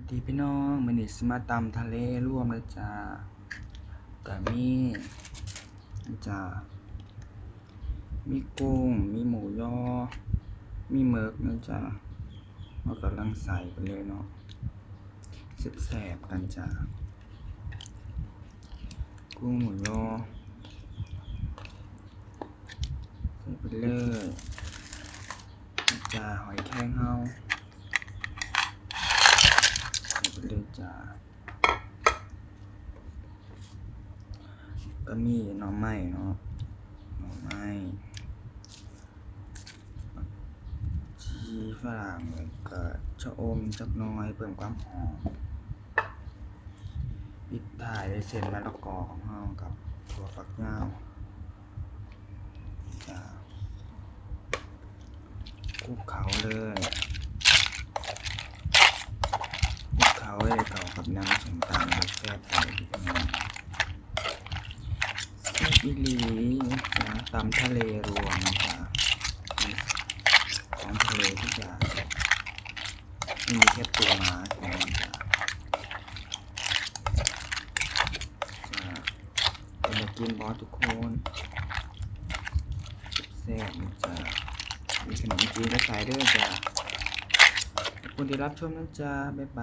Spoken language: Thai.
สวัสดีพี่น้องมันนี่สมาตำทะเลร่วมนะจ๊ะก็มีนะจ๊ะมีกุ้ง มีหมูยอ มีหมึกนะจ๊ะเรากำลังใส่ไปเลยเนาะแสบๆกันจ้ะกุ้งหมูยอใส่ไปเลยนะจ๊ะหอยแครงเฮา ใส่ไปเลยจ้า ก็มีหน่อไม้เนาะหน่อไม้ชีฝรั่งแล้วก็ชะอมจักน้อยเพิ่มความหอมปิดท้ายด้วยเส้นมะละกอของเรากับถั่วฝักยาวจ้าคลุกเขาเลย เขาให้ได้เข้ากับน้ำส้มตำรสแซ่บไปองแซ่บอีหลีนะตำทะเลรวมนะจ๊ะของทะเลทุกอย่างไม่มีแค่ปูม้าเท่านั้นจ้ะจ้ะเป็นมากินบอสทุกคนแซ่บนะจ๊ะมีขนมจีนและสายเด้อจ้ะขอบคุณที่รับชมนะจ๊ะบ๊ายบาย